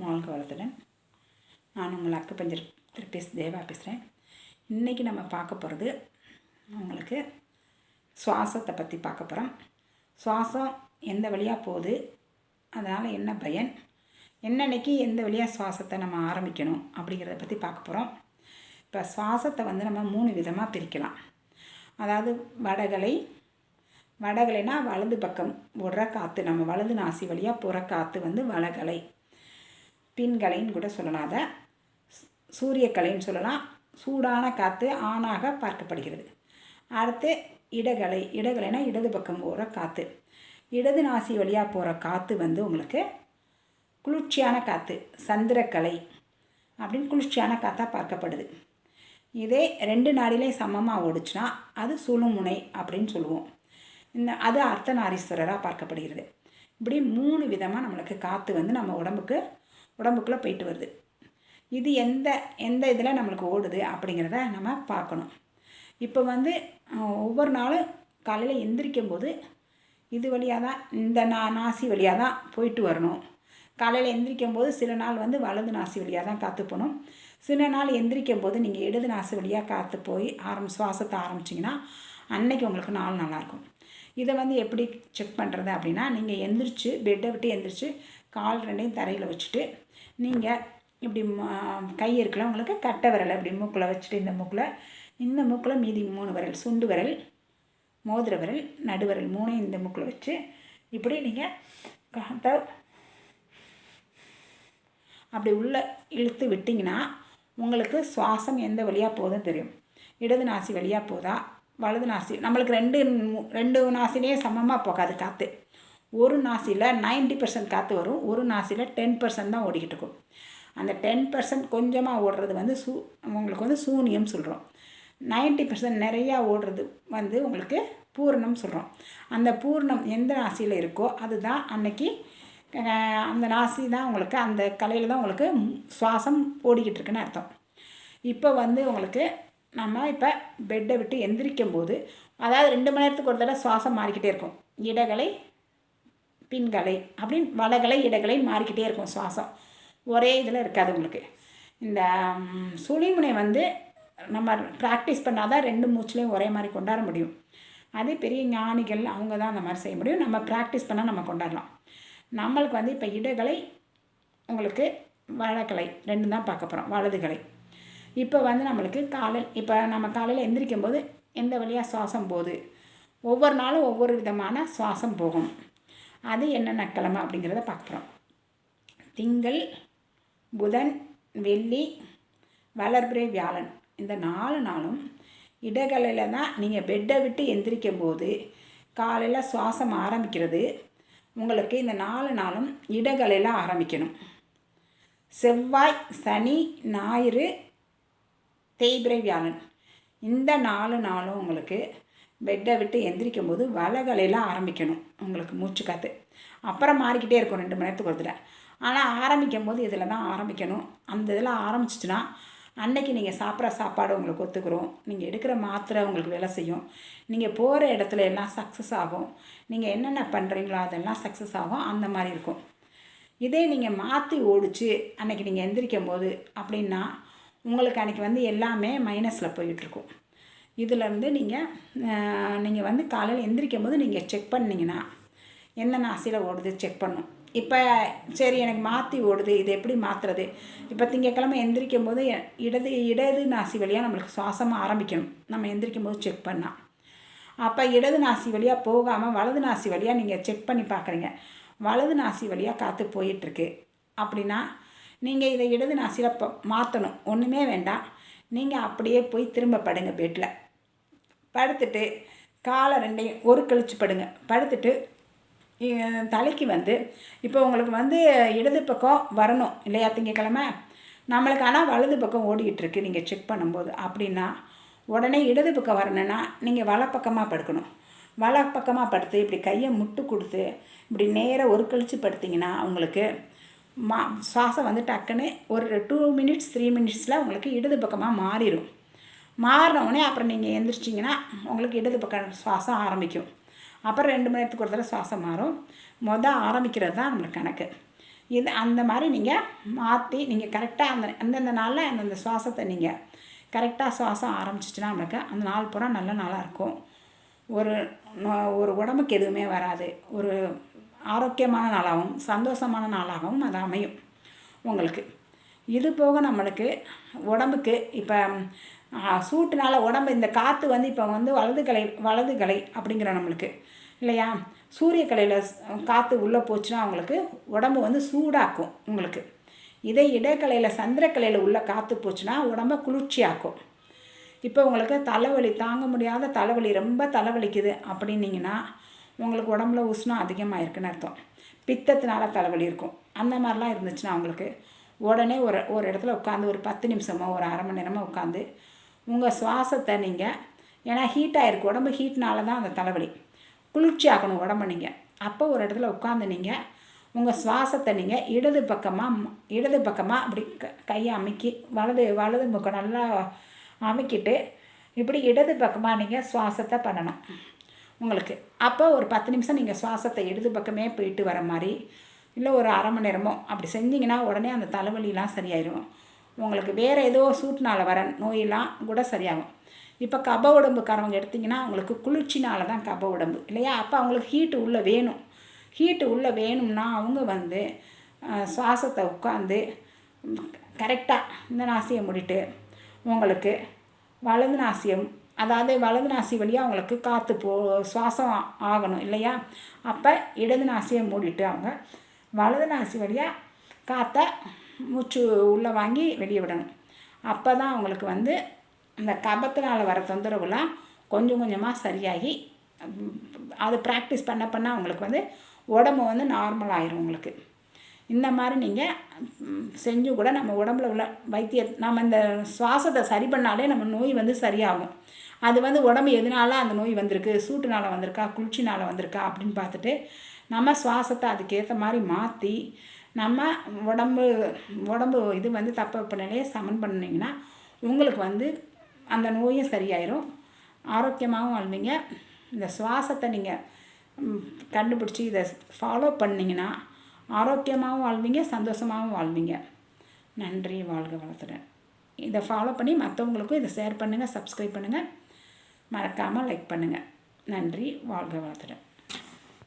வாழ்க வளத்துடன் நான் உங்கள் அக்குப்பஞ்சர் திருப்பேஸ் தேவா பேசுகிறேன் இன்றைக்கி நம்ம பார்க்க போகிறது உங்களுக்கு சுவாசத்தை பற்றி பார்க்க போகிறோம் சுவாசம் எந்த வழியாக போகுது? அதனால் என்ன பயன்? என்னன்னைக்கு எந்த வழியாக சுவாசத்தை நம்ம ஆரம்பிக்கணும்? அப்படிங்கிறத பற்றி பார்க்க போகிறோம் இப்போ சுவாசத்தை வந்து நம்ம மூணு விதமாக பிரிக்கலாம். அதாவது வடகலை வடகலைனா வலது பக்கம் விடுற காற்று நம்ம வலது நாசி வழியாக போகிற காற்று வந்து வடகலை பின்கலைன்னு கூட சொல்லலாம். அதை சூரியக்கலைன்னு சொல்லலாம். சூடான காற்று ஆணாக பார்க்கப்படுகிறது. அடுத்து இடகலை. இடகலைனா இடது பக்கம் போகிற காற்று இடது நாசி வழியாக போகிற காற்று வந்து உங்களுக்கு குளிர்ச்சியான காற்று சந்திரக்கலை அப்படின்னு குளிர்ச்சியான காற்றாக பார்க்கப்படுது. இதே ரெண்டு நாடிலே சமமாக ஓடுச்சுன்னா அது சுழுமுனை அப்படின்னு சொல்லுவோம். இந்த அது அர்த்தநாரீஸ்வரராக பார்க்கப்படுகிறது. இப்படி மூணு விதமாக நம்மளுக்கு காற்று வந்து நம்ம உடம்புக்கு உடம்புக்குள்ளே போயிட்டு வருது. இது எந்த எந்த இதில் நம்மளுக்கு ஓடுது அப்படிங்கிறத நம்ம பார்க்கணும். இப்போ வந்து ஒவ்வொரு நாளும் காலையில் எந்திரிக்கும் போது இது வழியாக தான் இந்த நா நாசி வழியாக தான் போயிட்டு வரணும். காலையில் எந்திரிக்கும் போது சில நாள் வந்து வலது நாசி வழியாக தான் காற்று போகணும் சில நாள் எந்திரிக்கும் போது நீங்கள் இடது நாசி வழியாக காற்று போய் ஆரம் சுவாசத்தை ஆரம்பிச்சிங்கன்னா அன்னைக்கு உங்களுக்கு நாள் நல்லாயிருக்கும் இதை வந்து எப்படி செக் பண்ணுறது அப்படின்னா நீங்கள் எந்திரிச்சு பெட்டை விட்டு எந்திரிச்சு கால் ரெண்டையும் தரையில் வச்சுட்டு நீங்கள் இப்படி கை இருக்குல்ல உங்களுக்கு கட்டை விரல் அப்படி மூக்கில் வச்சுட்டு இந்த மூக்கில் இந்த மூக்கில் மீதி மூணு விரல் சுண்டு விரல் மோதிர விரல் நடுவிரல் மூணையும் இந்த மூக்கில் வச்சு இப்படி நீங்கள் அப்படி உள்ளே இழுத்து விட்டிங்கன்னா உங்களுக்கு சுவாசம் எந்த வழியாக போதும் தெரியும். இடது நாசி வழியாக போதா வலது நாசி. நம்மளுக்கு ரெண்டு ரெண்டு நாசிலேயே சமமாக போகாது காற்று ஒரு நாசியில் நைன்ட்டி பர்சன்ட் காற்று வரும். ஒரு நாசியில் டென் பர்சன்ட் தான் ஓடிக்கிட்டு இருக்கும். அந்த டென் பர்சன்ட் கொஞ்சமாக ஓடுறது வந்து சூ உங்களுக்கு வந்து சூனியம் சொல்கிறோம் நைன்ட்டி பர்சன்ட் நிறையா ஓடுறது வந்து உங்களுக்கு பூர்ணம் சொல்கிறோம் அந்த பூர்ணம் எந்த ராசியில் இருக்கோ அதுதான் அன்னைக்கு அந்த ராசி தான் உங்களுக்கு அந்த கலையில் தான் உங்களுக்கு சுவாசம் ஓடிக்கிட்டு இருக்குன்னு அர்த்தம். இப்போ வந்து உங்களுக்கு நம்ம இப்போ பெட்டை விட்டு எந்திரிக்கும் போது அதாவது ரெண்டு மணி நேரத்துக்கு ஒரு தடவை சுவாசம் மாறிக்கிட்டே இருக்கும். இடகலை பின்கலை அப்படின்னு வலகலை இடகலை மாறிக்கிட்டே இருக்கும் சுவாசம். ஒரே இதில் இருக்காது உங்களுக்கு. இந்த சுழிமுனை வந்து நம்ம ப்ராக்டிஸ் பண்ணால் தான் ரெண்டு மூச்சுலேயும் ஒரே மாதிரி கொண்டாட முடியும். அதே பெரிய ஞானிகள் அவங்க தான் அந்த மாதிரி செய்ய முடியும். நம்ம ப்ராக்டிஸ் பண்ணால் நம்ம கொண்டாடலாம். நம்மளுக்கு வந்து இப்போ இடகலை உங்களுக்கு வழக்கலை ரெண்டு தான் பார்க்க போகிறோம் வலதுகலை இப்போ வந்து நம்மளுக்கு காலையில் இப்போ நம்ம காலையில் எந்திரிக்கும் போது எந்த வழியாக சுவாசம் போகுது? ஒவ்வொரு நாளும் ஒவ்வொரு விதமான சுவாசம் போகும். அது என்னென்ன கிழமை அப்படிங்கிறத பார்க்குறோம். திங்கள் புதன் வெள்ளி வளர்பிறை வியாழன். இந்த நாலு நாளும் இடகலையில் தான் நீங்கள் பெட்டை விட்டு எந்திரிக்கும் போது காலையில் சுவாசம் ஆரம்பிக்கிறது. உங்களுக்கு இந்த நாலு நாளும் இடகலையில் ஆரம்பிக்கணும். செவ்வாய் சனி ஞாயிறு தேய்பிரை வியாழன் இந்த நாலு நாளும் உங்களுக்கு பெட்டை விட்டு எந்திரிக்கும் போது வலகலையெல்லாம் ஆரம்பிக்கணும். உங்களுக்கு மூச்சு காற்று அப்புறம் மாறிக்கிட்டே இருக்கும் ரெண்டு மணி நேரத்துக்கு ஒரு ஆனால் ஆரம்பிக்கும் போது இதில் தான் ஆரம்பிக்கணும்? அந்த இதில் ஆரம்பிச்சிச்சுன்னா அன்னைக்கு நீங்கள் சாப்பிட்ற சாப்பாடு உங்களுக்கு ஒத்துக்கிறோம் நீங்கள் எடுக்கிற மாத்திரை உங்களுக்கு வேலை செய்யும். நீங்கள் போகிற இடத்துல எல்லாம் சக்ஸஸ் ஆகும். நீங்கள் என்னென்ன பண்ணுறீங்களோ அதெல்லாம் சக்ஸஸ் ஆகும். அந்த மாதிரி இருக்கும். இதே நீங்கள் மாற்றி ஓடிச்சு அன்றைக்கி நீங்கள் எந்திரிக்கும் போது அப்படின்னா உங்களுக்கு அன்றைக்கி வந்து எல்லாமே மைனஸில் போயிட்டுருக்கும். இதிலேருந்து நீங்கள் நீங்கள் வந்து காலையில் எந்திரிக்கும் போது நீங்கள் செக் பண்ணிங்கன்னா என்ன நாசியில் ஓடுது செக் பண்ணும். இப்போ சரி எனக்கு மாற்றி ஓடுது இது எப்படி மாற்றுறது இப்போ திங்கக்கிழமை எந்திரிக்கும் போது இடது இடது நாசி வழியாக நம்மளுக்கு சுவாசமாக ஆரம்பிக்கணும். நம்ம எந்திரிக்கும் போது செக் பண்ணால் அப்போ இடது நாசி வழியாக போகாமல் வலது நாசி வழியாக நீங்கள் செக் பண்ணி பார்க்குறீங்க வலது நாசி வழியாக காற்று போயிட்டுருக்கு. அப்படின்னா நீங்கள் இதை இடது நான் இப்போ மாற்றணும் ஒன்றுமே வேண்டாம். நீங்கள் அப்படியே போய் திரும்ப படுங்க பெட்டில் படுத்துட்டு காலை ரெண்டையும் ஒரு கழிச்சு படுங்க. படுத்துட்டு தலைக்கு வந்து இப்போ உங்களுக்கு வந்து இடது பக்கம் வரணும். இல்லையா? திங்கக்கிழமை. நம்மளுக்கு ஆனால் வலது பக்கம் ஓடிக்கிட்டுருக்கு நீங்கள் செக் பண்ணும்போது. அப்படின்னா உடனே இடது பக்கம் வரணுன்னா நீங்கள் வலப்பக்கமாக படுக்கணும். வலப்பக்கமாக படுத்து இப்படி கையை முட்டு கொடுத்து இப்படி நேராக ஒரு கழிச்சு படுத்திங்கன்னா உங்களுக்கு மா சுவாசம் வந்து டக்குன்னு ஒரு டூ மினிட்ஸ் த்ரீ மினிட்ஸில் உங்களுக்கு இடது பக்கமாக மாறிடும் மாறினவுடனே அப்புறம் நீங்கள் எந்திரிச்சிங்கன்னா உங்களுக்கு இடது பக்கம் சுவாசம் ஆரம்பிக்கும். அப்புறம் ரெண்டு மணி நேரத்துக்கு ஒரு தடவை சுவாசம் மாறும். மொதல் ஆரம்பிக்கிறது தான் நம்மளுக்கு கணக்கு. இது அந்த மாதிரி நீங்கள் மாற்றி நீங்கள் கரெக்டாக அந்த அந்தந்த நாளில் அந்தந்த சுவாசத்தை நீங்கள் கரெக்டாக சுவாசம் ஆரம்பிச்சிச்சுன்னா நம்மளுக்கு அந்த நாள் பூரா நல்ல நாளாக இருக்கும். ஒரு ஒரு உடம்புக்கு எதுவுமே வராது. ஒரு ஆரோக்கியமான நாளாகவும் சந்தோஷமான நாளாகவும் அது அமையும். உங்களுக்கு இது போக நம்மளுக்கு உடம்புக்கு இப்போ சூட்டுனால உடம்பு இந்த காற்று வந்து இப்போ வந்து வலது கலை வலது கலை அப்படிங்கிற நம்மளுக்கு இல்லையா? சூரிய கலையில் காற்று உள்ளே போச்சுன்னா அவங்களுக்கு உடம்பு வந்து சூடாக்கும் உங்களுக்கு. இதே இடக்கலையில் சந்திரக்கலையில் உள்ள காற்று போச்சுன்னா உடம்பை குளிர்ச்சியாக்கும். இப்போ உங்களுக்கு தலைவலி தாங்க முடியாத தலைவலி ரொம்ப தலைவலிக்குது அப்படின்னீங்கன்னா உங்களுக்கு உடம்புல உஷ்ணம் அதிகமாக இருக்குன்னு அர்த்தம். பித்தத்தினால தலைவலி இருக்கும். அந்த மாதிரிலாம் இருந்துச்சுன்னா அவங்களுக்கு உடனே ஒரு ஒரு இடத்துல உட்காந்து ஒரு பத்து நிமிஷமோ ஒரு அரை மணி நேரமோ உட்காந்து உங்கள் சுவாசத்தை நீங்கள் ஏன்னா ஹீட் ஆகிருக்கு உடம்பு ஹீட்னால தான் அந்த தலைவலி. குளிர்ச்சி ஆகணும் உடம்பு நீங்கள் அப்போ ஒரு இடத்துல உட்காந்து நீங்கள் உங்கள் சுவாசத்தை நீங்கள் இடது பக்கமாக இடது பக்கமாக அப்படி க கையை அமுக்கி வலது வலது பக்கம் நல்லா அமுக்கிட்டு இப்படி இடது பக்கமாக நீங்கள் சுவாசத்தை பண்ணணும். உங்களுக்கு. அப்போ ஒரு பத்து நிமிஷம் நீங்கள் சுவாசத்தை இடது பக்கமே போயிட்டு வர மாதிரி இல்லை ஒரு அரை மணி நேரமோ அப்படி செஞ்சிங்கன்னா உடனே அந்த தலைவலிலாம் சரியாயிடும் உங்களுக்கு வேறு ஏதோ சூட்டினால் வர நோயெல்லாம் கூட சரியாகும். இப்போ கப உடம்புக்காரவங்க எடுத்திங்கன்னா அவங்களுக்கு குளிர்ச்சினால தான் கப உடம்பு இல்லையா? அப்போ அவங்களுக்கு ஹீட்டு உள்ளே வேணும். ஹீட்டு உள்ளே வேணும்னா அவங்க வந்து சுவாசத்தை உட்காந்து கரெக்டாக இந்த நாசியை முடிட்டு உங்களுக்கு வலது நாசியம் அதாவது வலது நாசி வழியாக அவங்களுக்கு காற்று போ சுவாசம் ஆகணும் இல்லையா? அப்போ இடது நாசியை மூடிட்டு அவங்க வலது நாசி வழியாக காற்றை மூச்சு உள்ளே வாங்கி வெளியே விடணும். அப்போ தான் அவங்களுக்கு வந்து இந்த கபத்தினால் வர தொந்தரவுலாம் கொஞ்சம் கொஞ்சமாக சரியாகி அது ப்ராக்டிஸ் பண்ண பண்ண அவங்களுக்கு வந்து உடம்பு வந்து நார்மல் ஆயிரும் உங்களுக்கு. இந்த மாதிரி நீங்கள் செஞ்சு கூட நம்ம உடம்புல உள்ள வைத்திய நம்ம இந்த சுவாசத்தை சரி பண்ணாலே நம்ம நோய் வந்து சரியாகும். அது வந்து உடம்பு எதனால அந்த நோய் வந்திருக்கு? சூட்டுனால் வந்திருக்கா? குளிர்ச்சினால் வந்திருக்கா? அப்படின்னு பார்த்துட்டு நம்ம சுவாசத்தை அதுக்கேற்ற மாதிரி மாற்றி நம்ம உடம்பு உடம்பு இது வந்து தப்ப நிலையை சமன் பண்ணிங்கன்னா உங்களுக்கு வந்து அந்த நோயும் சரியாயிரும். ஆரோக்கியமாகவும் வாழ்வீங்க. இந்த சுவாசத்தை நீங்கள் கண்டுபிடிச்சி இதை ஃபாலோ பண்ணிங்கன்னா ஆரோக்கியமாகவும் வாழ்வீங்க சந்தோஷமாகவும் வாழ்வீங்க. நன்றி வாழ்க வளர்த்துறேன் இதை ஃபாலோ பண்ணி மற்றவங்களுக்கும் இதை ஷேர் பண்ணுங்கள் சப்ஸ்கிரைப் பண்ணுங்கள் மறக்காமல் லைக் பண்ணுங்கள் நன்றி. வாழ்க வளத்துடன்.